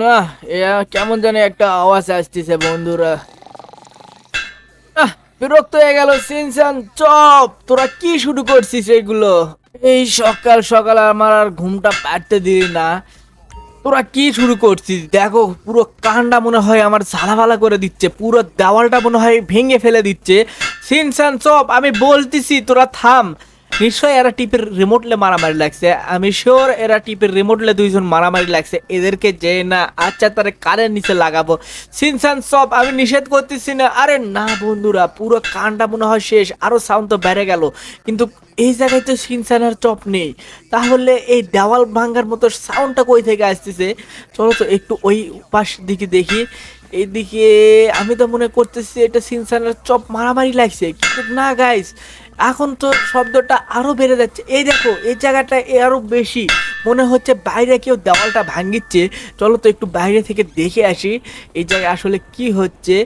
না কেমন জানি একটা আওয়াজ আসতেছে, বন্ধুরা। বিরক্ত হয়ে গেল সিনসান, চপ! তোরা কি শুরু করছিস এগুলো? এই সকাল সকাল আমার আর ঘুমটা পাড়তে দিই না। তোরা কি শুরু করছিস? দেখো, পুরো কানটা মনে হয় আমার ঝালাভালা করে দিচ্ছে, পুরো দেওয়ালটা মনে হয় ভেঙে ফেলে দিচ্ছে। সিনসান, চপ! আমি বলতেছি, তোরা থাম। নিশ্চয়ই এরা টিপের রিমোটলে মারামারি লাগছে। আমি শিওর এরা টিপের রিমোটলে দুইজন মারামারি লাগছে। এদেরকে যে না আচ্ছা তারে কারের নিচে লাগাবো। সিনসান সব, আমি নিষেধ করতেছি না। আরে না, বন্ধুরা, পুরো কানটা মনে হয় শেষ। আরও সাউন্ড তো বেড়ে গেল। কিন্তু এই জায়গায় তো সিনসানের চপ নেই। তাহলে এই দেওয়াল ভাঙ্গার মতো সাউন্ডটা কই থেকে আসতেছে? চলো তো একটু ওই পাশ দিকে দেখি। এইদিকে আমি তো মনে করতেছি এটা সিনসানের চপ মারামারি লাগছে। কিন্তু না গাইস এখন তো শব্দটা আরও বেড়ে যাচ্ছে। এই দেখো, এই জায়গাটা এ আরও বেশি। মনে হচ্ছে বাইরে কেউ দেওয়ালটা ভাঙিচ্ছে। চলো তো একটু বাইরে থেকে দেখে আসি, এই জায়গায় আসলে কি হচ্ছে।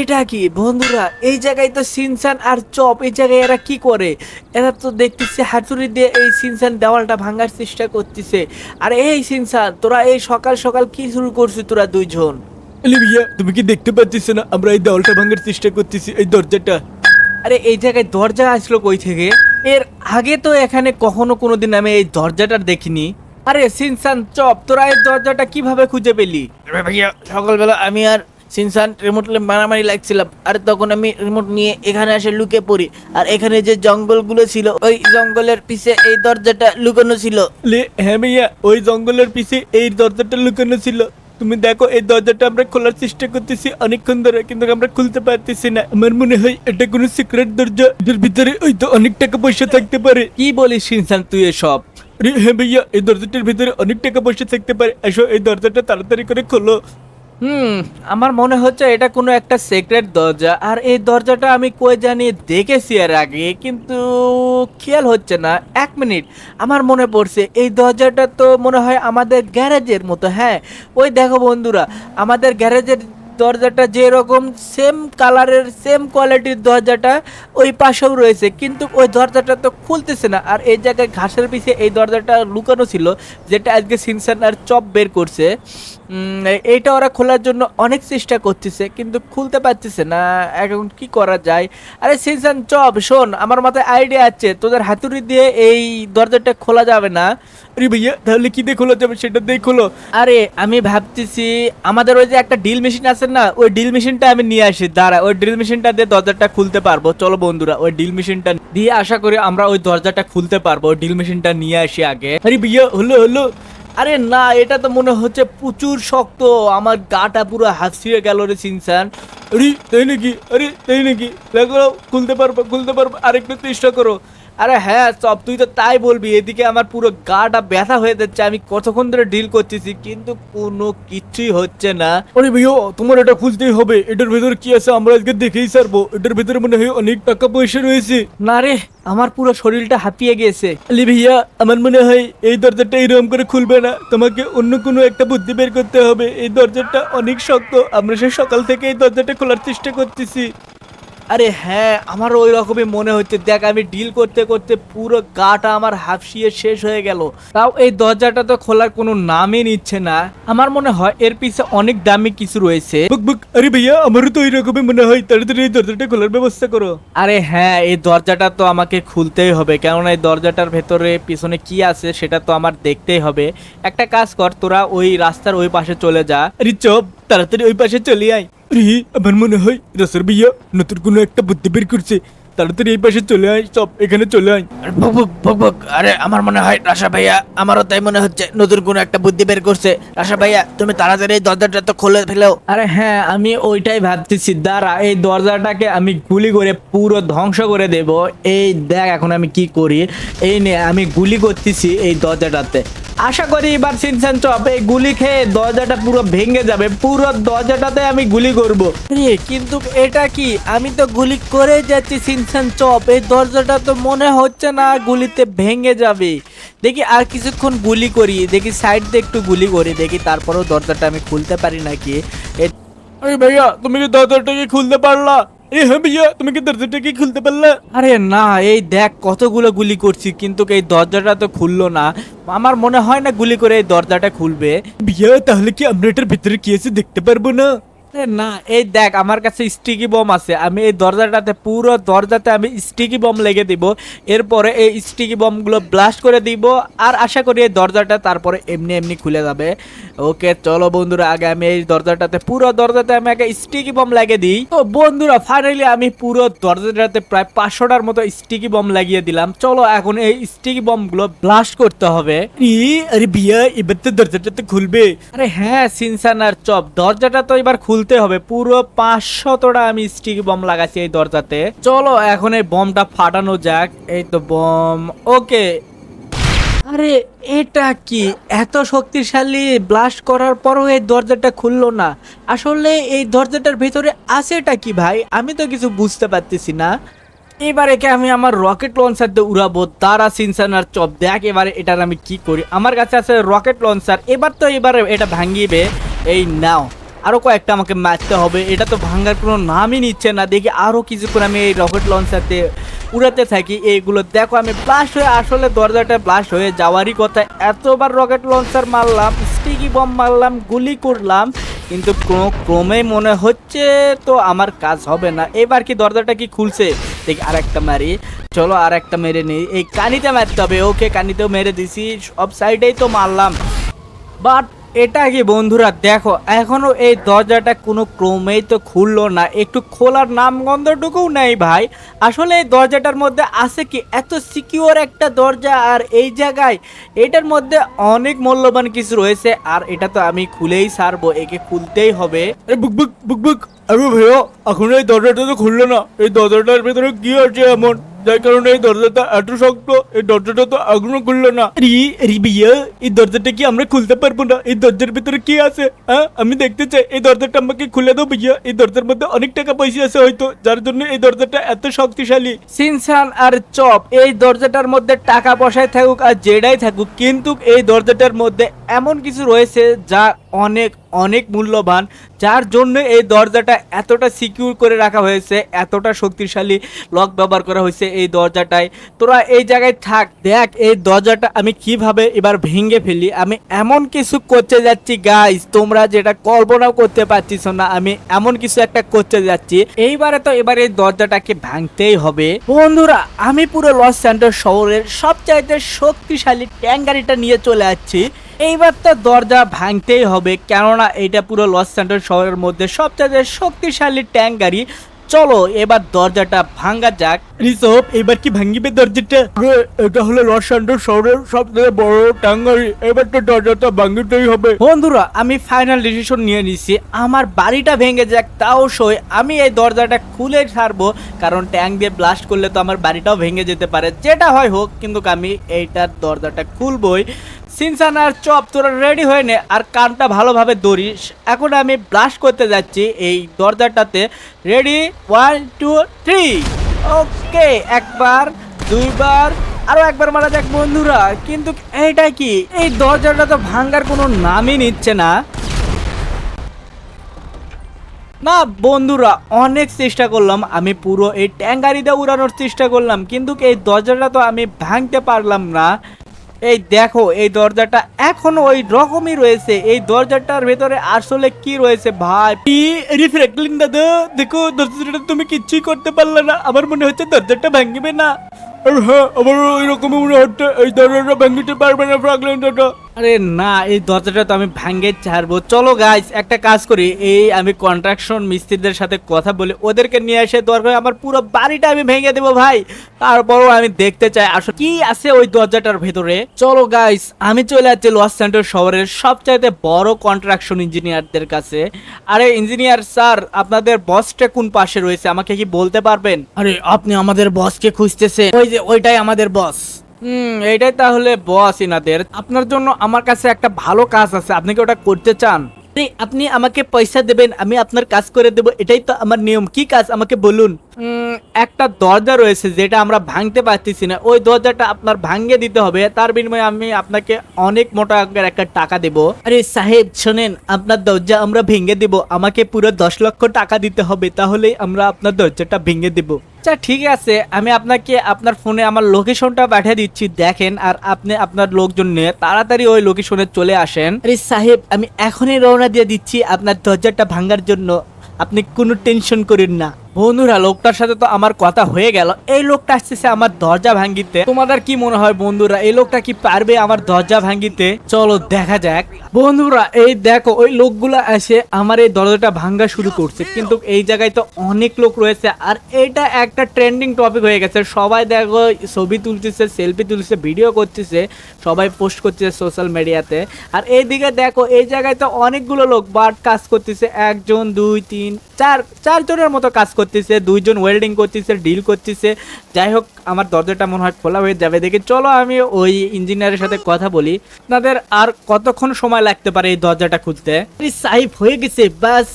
এটা কি? বন্ধুরা, এই জায়গায় তো সিনসান আর চপ, এই জায়গায় এরা কি করে? এরা তো দেখতেছে হাতুড়ি দিয়ে এই সিনসান দেওয়ালটা ভাঙার চেষ্টা করতেছে। আর এই সিনসান, তোরা এই সকাল সকাল কি শুরু করছিস তোরা দুইজন? তুমি কি দেখতে পাচ্ছিস না? আমরা এই দেওয়ালটা ভাঙার চেষ্টা করতেছি, এই দরজাটা। আরে এই জায়গায় দরজা আসলো কই থেকে? এর আগে তো এখানে কখনো কোনোদিন আমি এই দরজাটা দেখিনি। আরে সিনসান চপ তোরা এই দরজাটা কীভাবে খুঁজে পেলি? ভাইয়া সকালবেলা আমি আর সিনসান রিমোটলে মারামারি লাগছিলাম। আর তখন আমি রিমোট নিয়ে এখানে এসে লুকে পড়ি। আর এখানে যে জঙ্গলগুলো ছিল ওই জঙ্গলের পিছে এই দরজাটা লুকানো ছিল। লে হ্যাঁ ভাইয়া ওই জঙ্গলের পিছে এই দরজাটা লুকানো ছিল। তুমি দেখো এই দরজাটা আমরা খোলার চেষ্টা করতেছি অনেকক্ষণ ধরে কিন্তু আমরা খুলতে পারতেছি না। আমার মনে হয় এটা কোনো সিক্রেট দরজা এটার ভিতরে ওই তো অনেক টাকা পয়সা থাকতে পারে। কি বলিস ইনসান তুই এসব? হ্যাঁ ভাইয়া এই দরজাটার ভিতরে অনেক টাকা পয়সা থাকতে পারে। এসো এই দরজাটা তাড়াতাড়ি করে খোলো। হুম, আমার মনে হচ্ছে এটা কোনো একটা সিক্রেট দরজা। আর এই দরজাটা আমি কই জানি দেখেছি এর আগে, কিন্তু খেয়াল হচ্ছে না। এক মিনিট, আমার মনে পড়ছে, এই দরজাটা তো মনে হয় আমাদের গ্যারেজের মতো হ্যাঁ? ওই দেখো বন্ধুরা, আমাদের গ্যারেজের দরজাটা যেরকম সেম কালারের সেম কোয়ালিটির দরজাটা ওই পাশেও রয়েছে, কিন্তু ওই দরজাটা তো খুলতেছে না। আর এই জায়গায় ঘাসের পিছে এই দরজাটা লুকানো ছিল, যেটা আজকে সিনসান আর চপ বের করছে। এইটা ওরা খোলার জন্য অনেক চেষ্টা করতেছে, কিন্তু খুলতে পারতেছে না। এখন কি করা যায়? আরে সিনসান, চপ, শোন, আমার মাথায় আইডিয়া আছে। তোদের হাতুড়ি দিয়ে এই দরজাটা খোলা যাবে না। আরে ভাইয়া, তাহলে কি দিয়ে খোলা যাবে সেটা দিয়ে খোলো। আরে, আমি ভাবতেছি আমাদের ওই যে একটা ডিল মেশিন আছে না, ওই ডিল মেশিনটা আমি নিয়ে আসি। দাঁড়া, ওই ডিল মেশিনটা দিয়ে দরজাটা খুলতে পারব। চলো বন্ধুরা, ওই ডিল মেশিনটা দিয়ে আশা করি আমরা ওই দরজাটা খুলতে পারব। ডিল মেশিনটা নিয়ে আসি আগে। আরে ভাইয়া, হলো হলো। আরে না, এটা তো মনে হচ্ছে প্রচুর শক্ত। আমার গাটা পুরো হাসিয়ে গেল রে সিনসান। আরে, তাই নাকি? আরে, তাই নাকি? দেখো, খুলতে পারব খুলতে পারব। আরেকটু চেষ্টা করো। আরে হ্যাঁ সব তুই তো তাই বলবি। এদিকে আমার পুরো গাটা ব্যথা হয়ে যাচ্ছে আমি কতক্ষণ ধরে ডিল করতেছি কিন্তু কোনো কিছুই হচ্ছে না। আরে ভাইয়া তোমার এটা খুলতেই হবে। এটার ভেতরে কি আছে আমরা আজকে দেখেই সারবো এটার ভেতরে মনে হয় অনেক টাকা পয়সা রয়েছে। না রে আমার পুরো শরীরটা হাঁপিয়ে গেছে। আলি ভাইয়া আমার মনে হয় এই দরজাটা এরকম করে খুলবে না। তোমাকে অন্য কোনো একটা বুদ্ধি বের করতে হবে। এই দরজাটা অনেক শক্ত। আমরা সে সকাল থেকে এই দরজাটা খোলার চেষ্টা করতেছি। আরে হ্যাঁ আমারও ওই রকমই মনে হচ্ছে। দেখ আমি ডিল করতে করতে পুরো গাটা আমার হাফসিয়ে শেষ হয়ে গেল। তাও এই দরজাটা তো খোলার কোনো নামই নিচ্ছে না। আমার মনে হয় এর পিছে অনেক দামি কিছু রয়েছে। বুক বুক আরে ভাইয়া আমারও তো এইরকমই মনে হয়। তাড়াতাড়ি এই দরজাটা খোলার ব্যবস্থা করো। আরে হ্যাঁ এই দরজাটা তো আমাকে খুলতেই হবে। কেননা এই দরজাটার ভেতরে পিছনে কি আছে সেটা তো আমার দেখতেই হবে। একটা কাজ কর তোরা ওই রাস্তার ওই পাশে চলে যা। আরে চপ তাড়াতাড়ি ওই পাশে চলে আয়। আরে আমার মনে হয় রসর ভাইয়া নতুন কোনো একটা বুদ্ধি বের করছে। তাড়াতাড়ি এই পাশে চলে আয় সব এখানে চলে আয়। আরে ভুক ভুক ভুক ভুক। আরে আমার মনে হয় রাশা ভাইয়া আমারও তাই মনে হচ্ছে নতুন কোনো একটা বুদ্ধি বের করছে। রাশা ভাইয়া তুমি তাড়াতাড়ি এই দরজাটা তো খুলে ফেলেও আরে হ্যাঁ আমি ওইটাই ভাবতেছি। দাঁড়া এই দরজাটাকে আমি গুলি করে পুরো ধ্বংস করে দেব। এই দেখ এখন আমি কি করি। এই নে আমি গুলি করতেছি এই দরজাটাতে। আশা করি এবার সিনসান চপ এই গুলি খেয়ে দরজাটা পুরো ভেঙে যাবে। পুরো দরজাটাতে আমি গুলি করব। কিন্তু এটা কি? আমি তো গুলি করে যাচ্ছি সিনসান চপ এই দরজাটা তো মনে হচ্ছে না গুলিতে ভেঙে যাবে। দেখি আর কিছুক্ষণ গুলি করি। দেখি সাইড দিয়ে একটু গুলি করি। দেখি তারপরেও দরজাটা আমি খুলতে পারি নাকি? আরে ভাইয়া তুমি কি দরজাটাকে খুলতে পারলা? এ হ্যাঁ ভাইয়া তুমি কি দরজাটা কি খুলতে পারলে? আরে না এই দেখ কতগুলো গুলি করছি কিন্তু এই দরজাটা তো খুললো না। আমার মনে হয় না গুলি করে এই দরজাটা খুলবে। ভাইয়া তাহলে কি আমরা এটার ভিতরে কি আছে দেখতে পারব না? না, এই দেখ, আমার কাছে স্টিকি বম আছে। আমি এই দরজাটাতে, পুরো দরজাতে আমি স্টিকি বম লেগে দিব। এরপরে এই স্টিকি বমগুলো ব্লাস্ট করে দিব আর আশা করি এই দরজাটা তারপরে এমনি এমনি খুলে যাবে। ওকে, চলো বন্ধুরা, আগে আমি এই দরজাটাতে, পুরো দরজাতে আমি আগে স্টিকি বম লাগিয়ে দিই। তো বন্ধুরা ফাইনালি আমি পুরো দরজাটাতে প্রায় পাঁচশোটার মতো স্টিকি বম লাগিয়ে দিলাম। চলো এখন এই স্টিকি বমগুলো ব্লাস্ট করতে হবে। আরে ভাইয়া এবার তো দরজাটা তো খুলবে। আরে হ্যাঁ সিনসান আর চপ, দরজাটা তো এবার খুলতে হবে। পুরো পাঁচশতটা আমি স্টিক বম লাগাচ্ছি এই দরজাতে। চলো, এখন এই বমটা ফাটানো যাক। এই তো বম ওকে। আরে, এটা কি? এত শক্তিশালী ব্লাস্ট করার পরও এই দরজাটা খুললো না। আসলে এই দরজাটার ভিতরে আছেটা কি ভাই? আমি তো কিছু বুঝতে পারতেছি না। এবার একে আমি আমার রকেট লঞ্চার দিয়ে উড়াবো। তারা সিনসান আর চপ। দেখ এবারে এটার আমি কি করি। আমার কাছে আছে রকেট লঞ্চার এবার তো এবারে এটা ভাঙিবে। এই নাও। আরও কয়েকটা আমাকে মারতে হবে। এটা তো ভাঙ্গার কোনো নামই নিচ্ছে না। দেখি আরও কিছুক্ষণ আমি এই রকেট লঞ্চারতে উড়াতে থাকি। এইগুলো দেখো, আমি ব্লাস্ট হয়ে আসলে দরজাটা ব্লাস্ট হয়ে যাওয়ারই কথা। এতবার রকেট লঞ্চার মারলাম স্টিকি বম মারলাম, গুলি করলাম, কিন্তু কোনো ক্রমেই মনে হচ্ছে তো আমার কাজ হবে না। এবার কি দরজাটা কি খুলছে? দেখি আর একটা মারি। চলো আর একটা মেরে নিই। এই কানিতে মারতে হবে। ওকে, কানিতেও মেরে দিছি। সব সাইডেই তো মারলাম। বাট এটা কি বন্ধুরা, দেখো, এখনও এই দরজাটা কোনো ক্রমেই তো খুললো না। একটু খোলার নাম নামগন্ধটুকুও নেই ভাই। আসলে এই দরজাটার মধ্যে আছে কি, এত সিকিউর একটা দরজা আর এই জায়গায় এটার মধ্যে অনেক মূল্যবান কিছু রয়েছে আর এটা তো আমি খুলেই সারবো, একে খুলতেই হবে। বুক বুক বুক বুক। আরে এখন এই দরজাটা তো খুললো না। এই দরজাটার ভিতরে কি আছে এমন? যার কারণে এই দরজাটা এত শক্ত, এই দরজাটা তো এখনও খুললো না। আরে ভাইয়া, এই দরজাটা কি আমরা খুলতে পারব না? এই দরজার ভিতরে কি আছে হ্যাঁ? আমি দেখতে চাই, এই দরজাটা আমাকে খুলে দাও ভাইয়া। এই দরজার মধ্যে অনেক টাকা পয়সা আছে হয়তো, যার জন্য এই দরজাটা এত শক্তিশালী। সিনসান আর চপ, এই দরজাটার মধ্যে টাকা পয়সায় থাকুক আর যেটাই থাকুক, কিন্তু এই দরজাটার মধ্যে এমন কিছু রয়েছে যা অনেক অনেক মূল্যবান, যার জন্য এই দরজাটা এতটা সিকিউর করে রাখা হয়েছে, এতটা শক্তিশালী লক ব্যবহার করা হয়েছে এই দরজাটায়। তোরা এই জায়গায় থাক, দেখ এই দরজাটা আমি কীভাবে এবার ভেঙে ফেলি। আমি এমন কিছু করতে যাচ্ছি গাইস তোমরা যেটা কল্পনাও করতে পারছিস না, আমি এমন কিছু একটা করতে যাচ্ছি। এইবারে তো এবার এই দরজাটাকে ভাঙতেই হবে। বন্ধুরা, আমি পুরো লস স্যান্টার শহরের সবচাইতে শক্তিশালী ট্যাঙ্ক গাড়িটা নিয়ে চলে যাচ্ছি এইবার তো দরজা ভাঙতেই হবে কেননা এটা পুরো লস স্যান্টার শহরের মধ্যে সবচেয়ে শক্তিশালী ট্যাঙ্ক গাড়ি। চলো এবার দরজাটা ভাঙা যাক। রিসব এবার কি ভাঙিবে দরজাটা? এটা হলো লস অ্যান্ডোর শহরের সবথেকে বড় টাঙ্গারি এবার তো দরজাটা ভাঙিতেই হবে। বন্ধুরা আমি ফাইনাল ডিসিশন নিয়ে নিছি। আমার বাড়িটা ভেঙে যাক তাও সই। আমি এই দরজাটা খুলে ছাড়বো কারণ ট্যাঙ্ক দিয়ে ব্লাস্ট করলে তো আমার বাড়িটাও ভেঙে যেতে পারে। যেটা হয় হোক কিন্তু আমি এইটার দরজাটা খুলবই। সিনসান আর চপ তোরা রেডি হয়ে নে আর কানটা ভালোভাবে ধরিস এখন আমি ব্লাস্ট করতে যাচ্ছি এই দরজাটাতে। Ready one two three okay একবার, দুইবার, আরও একবার মারা যাক বন্ধুরা। কিন্তু এইটা কি? এই দরজাটা তো ভাঙ্গার কোনো নামই নিচ্ছে না। না বন্ধুরা, অনেক চেষ্টা করলাম। আমি পুরো এই ট্যাঙ্গারিতে উড়ানোর চেষ্টা করলাম। কিন্তু এই দরজাটা তো আমি ভাঙতে পারলাম না। এই দেখো, এই দরজাটা এখনও ওই রকমই রয়েছে। এই দরজাটার ভেতরে আসলে কি রয়েছে ভাই? আরে দাদা? দেখো, দরজাটা তুমি কিচ্ছুই করতে পারলে না। আমার মনে হচ্ছে দরজাটা ভাঙবে না। হ্যাঁ আমার এরকমই মনে হচ্ছে। এই দরজাটা ভাঙিতে পারবে না ফ্রাগলিন দাদা। আরে না, এই দরজাটা তো আমি ভাঙ্গে ছাড়বো। চলো গাইস একটা কাজ করি। এই আমি কন্ট্রাকশন মিস্ত্রিদের সাথে কথা বলি ওদেরকে নিয়ে এসে দরকার আমার পুরো বাড়িটা আমি ভেঙে দেবো ভাই। তারপরও আমি দেখতে চাই আসলে কি আছে ওই দরজাটার ভেতরে। চলো গাইস আমি চলে যাচ্ছি লস সেন্টার শহরের সবচাইতে বড় কন্ট্রাকশন ইঞ্জিনিয়ারদের কাছে। আরে ইঞ্জিনিয়ার স্যার আপনাদের বসটা কোন পাশে রয়েছে? আমাকে কি বলতে পারবেন? আরে, আপনি আমাদের বসকে খুঁজতেছেন। ওই যে, ওইটাই আমাদের বস হুম, এইটাই তাহলে বস ইনাদের। আপনার জন্য আমার কাছে একটা ভালো কাজ আছে। আপনি কি ওটা করতে চান? আপনি আমাকে পয়সা দেবেন, আমি আপনার কাজ করে দেবো, এটাই তো আমার নিয়ম। কি কাজ আমাকে বলুন? একটা দরজা রয়েছে যেটা আমরা ভাঙতে পারতেছি না। ওই দরজাটা আপনার ভাঙিয়ে দিতে হবে। তার বিনিময়ে আমি আপনাকে অনেক মোটা অঙ্কের একটা টাকা দেব। আরে সাহেব, শোনেন, আপনার দরজা আমরা ভেঙে দেব। আমাকে পুরো দশ লক্ষ টাকা দিতে হবে, তাহলেই আমরা আপনার দরজাটা ভেঙে দেব। আচ্ছা ঠিক আছে। আমি আপনাকে আপনার ফোনে আমার লোকেশনটা পাঠিয়ে দিচ্ছি। দেখেন, আর আপনি আপনার লোকজন নিয়ে তাড়াতাড়ি ওই লোকেশনে চলে আসেন। আরে সাহেব, আমি এখনই রওনা দিয়ে দিচ্ছি আপনার দরজাটা ভাঙার জন্য। আপনি কোনো টেনশন করেন না। বন্ধুরা, লোকটার সাথে তো আমার কথা হয়ে গেল। এই লোকটা আসতেছে আমার দরজা ভাঙ্গিতে। তোমাদের কি মনে হয় বন্ধুরা, এই লোকটা কি পারবে আমার দরজা ভাঙ্গিতে? চলো, দেখা যাক। বন্ধুরা, এই দেখো, ওই লোকগুলা এসে আমার এই দরজাটা ভাঙ্গা শুরু করছে। কিন্তু এই জায়গায় তো অনেক লোক রয়েছে। আর এটা একটা ট্রেন্ডিং টপিক হয়ে গেছে। সবাই দেখো, ছবি তুলতেছে সেলফি তুলছে ভিডিও করতেছে, সবাই পোস্ট করতেছে সোশ্যাল মিডিয়াতে আর এইদিকে দেখো, এই জায়গায় তো অনেকগুলো লোক বাট কাজ করতেছে। একজন, দুই, তিন, চার, চারজনের মতো কাজ করতেছে, দুইজন ওয়েল্ডিং করতেছে ডিল করতেছে। যাই হোক আমার দরজাটা মনে হয় খোলা হয়ে যাবে। দেখি, চলো আমি ওই ইঞ্জিনিয়ারের সাথে কথা বলি। তাদের আর কতক্ষণ সময় লাগতে পারে এই দরজাটা খুলতে? সাইফ, হয়ে গেছে। বাস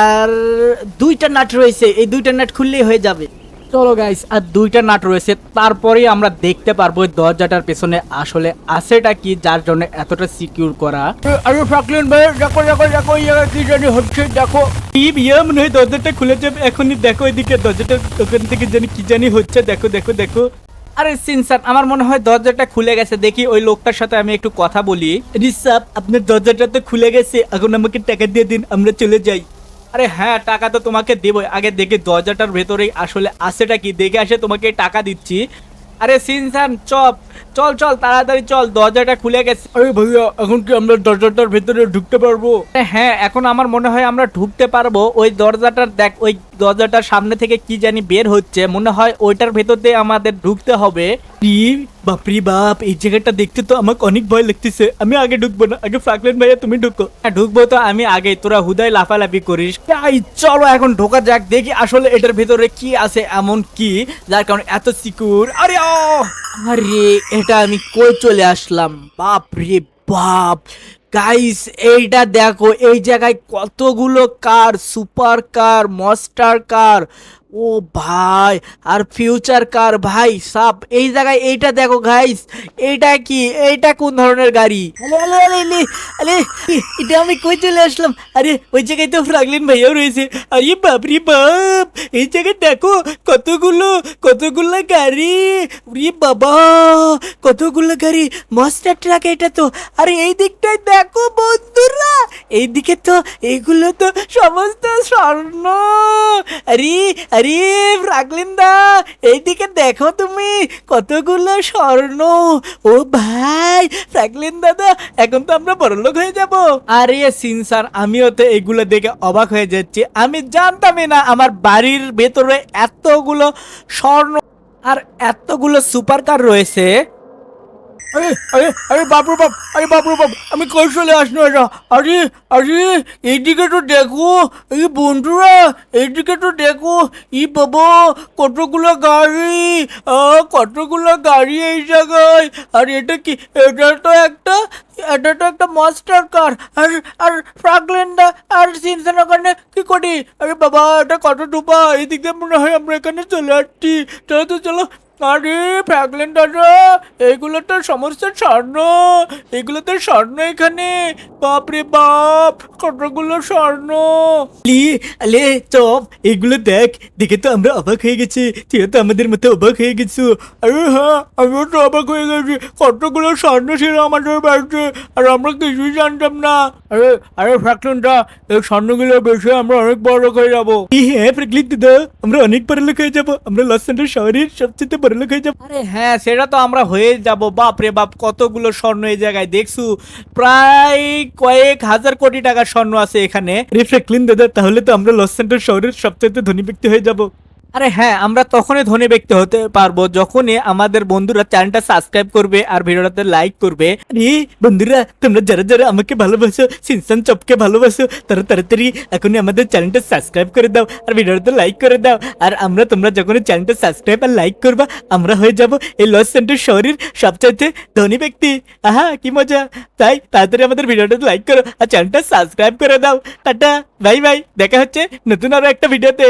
আর দুইটা নাট রয়েছে। এই দুইটা নাট খুললেই হয়ে যাবে। চলো গাইস আর দুইটা নাট রয়েছে তারপরেই আমরা দেখতে পারব দরজাটার পেছনে আসলে আছেটা কি যার জন্য এতটা সিকিউর করা। আরে ফ্রাকলিন ভাই দেখো দেখো দেখো কি জানি হচ্ছে দেখো। কি বিয়ে মনে হয় দরজাটা খুলে যাবে এখনই দেখো এদিকে দরজাটা ওখান থেকে জানি কি জানি হচ্ছে দেখো দেখো দেখো। আরে সিনসান আমার মনে হয় দরজাটা খুলে গেছে দেখি ওই লোকটার সাথে আমি একটু কথা বলি। রিসাব আপনার দরজাটা তো খুলে গেছে এখন আমাকে টাকা দিয়ে দিন আমরা চলে যাই। আরে হ্যাঁ টাকা তো তোমাকে দেবই। আগে দেখে দরজাটার ভেতরেই আসলে আছেটা কি। দেখে আসে তোমাকে টাকা দিচ্ছি। আরে সিনসান চপ। চল চল তাড়াতাড়ি চল দরজাটা খুলে গেছে। আরে ভাইয়া এখন কি আমরা দরজাটার ভেতরে ঢুকতে পারব? হ্যাঁ এখন আমার মনে হয় আমরা ঢুকতে পারব। ওই দরজাটার দেখ ওই দরজাটার সামনে থেকে কি জানি বের হচ্ছে। মনে হয় ওইটার ভেতর দিয়ে আমাদের ঢুকতে হবে। বাপরি বাপ এই জায়গাটা দেখতে তো আমাকে অনেক ভয় লাগতেছে। আমি আগে ঢুকবো না। আগে ফ্রাকলিন ভাইয়া তুমি ঢুকো। হ্যাঁ ঢুকবো তো আমি আগে। তোরা হুদায় লাফালাফি করিস। তাই চলো এখন ঢোকা যাক। দেখি আসলে এটার ভেতরে কি আছে এমন কি যার কারণে এত সিকিউর আরে আরে এটা আমি কই চলে আসলাম? বাপ রে বাপ। গাইস এইটা দেখো এই জায়গায় কতগুলো কার সুপার কার মস্টার কার ও ভাই, আর ফিউচার কার ভাই, সাপ, এই জায়গায় এইটা দেখো গাইস এইটা কি, এইটা কোন ধরনের গাড়ি? আলে আলে আলে আলে এটা আমি কই চলে আসলাম? আরে, ওই জায়গায় তো ফ্রাগলিন ভাইয়াও রয়েছে। আরে বাপরি বাপ, এই জায়গায় দেখো কতগুলো কতগুলো গাড়ি। রে বাবা, কতগুলো গাড়ি মস্টার ট্রাক এটা তো। আরে, এই দিকটায় দেখো বন্ধুরা এইদিকে তো এগুলো তো সমস্ত স্বর্ণ। আরে আরে রাখলেন দা এইদিকে দেখো তুমি কতগুলো স্বর্ণ। ও ভাই ফ্রাগলিন দাদা এখন তো আমরা বড়লোক হয়ে যাব। আরে সিনসার আমিও তো এগুলো দেখে অবাক হয়ে যাচ্ছি। আমি জানতামই না আমার বাড়ির ভেতরে এতগুলো স্বর্ণ আর এতগুলো সুপার কার রয়েছে। আরে আরে আরে বাপরে বাপ, আরে বাপরে বাপ, আমি কই চলে আসলো এটা? আরে আরে, এইদিকে তো দেখো, এই বন্ধুরা, এইদিকে তো দেখো, ই বাবা, কতগুলো গাড়ি কতগুলো গাড়ি এই জায়গায়। আর এটা কি, এটা তো একটা, এটা তো একটা মাস্টার কার আর আর ফ্রাগলেন্ডা আর সিনসেন ওখানে কি করি? আরে বাবা, এটা কত ডুবা এদিকে মনে হয় আমরা এখানে চলে আসছি। চলো তো, চলো। আরে ফ্র্যাগলেন দাদা এগুলো তো সমস্ত স্বর্ণ। এগুলো তো স্বর্ণ এখানে। বাপ রে বাপ কতগুলো স্বর্ণ। লি আলে চপ এগুলো দেখ দেখে তো আমরা অবাক হয়ে গেছি। তুই তো আমাদের মতো অবাক হয়ে গেছো। আরে হ্যাঁ আমিও তো অবাক হয়ে গেছি। কতগুলো স্বর্ণ ছিল আমাদের বাড়িতে আর আমরা কিছুই জানতাম না। আরে আরে ফ্র্যাগলেনটা এই স্বর্ণগুলো বেশি আমরা অনেক বড় লোক হয়ে যাব। হ্যাঁ ফ্র্যাগলিন দাদা আমরা অনেক বড় লোক হয়ে যাব। আমরা লস অ্যান্ডেল শহরের সবচেয়ে বড় লোক হয়ে যাব। আরে হ্যাঁ সেটা তো আমরা হয়ে যাব। বাপ রে বাপ কতগুলো স্বর্ণ এই জায়গায় দেখছু? প্রায় কয়েক হাজার কোটি টাকার স্বর্ণ আছে এখানে। আরে ফ্র্যাঙ্কলিন দাদা তাহলে তো আমরা লস সেন্টার শহরের সবচেয়ে ধনী ব্যক্তি হয়ে যাব। আরে হ্যাঁ আমরা তখনই ধনী ব্যক্তি হতে পারব যখনই আমাদের বন্ধুরা চ্যানেলটা সাবস্ক্রাইব করবে আর ভিডিওটাতে লাইক করবে। আরে বন্ধুরা, তোমরা যারা যারা আমাকে ভালোবাসো, সিনসান চপকে ভালোবাসো, তারা তাড়াতাড়ি এখনই আমাদের চ্যানেলটা সাবস্ক্রাইব করে দাও আর ভিডিওটাতে লাইক করে দাও। আর আমরা তোমরা যখনই চ্যানেলটা সাবস্ক্রাইব আর লাইক করবা, আমরা হয়ে যাব এই লস সেন্টার শহরের সবচাইতে ধনী ব্যক্তি। আহা, কি মজা। তাই তাড়াতাড়ি আমাদের ভিডিওটাতে লাইক করো আর চ্যানেলটা সাবস্ক্রাইব করে দাও। টাটা বাই বাই দেখা হচ্ছে নতুন আরও একটা ভিডিওতে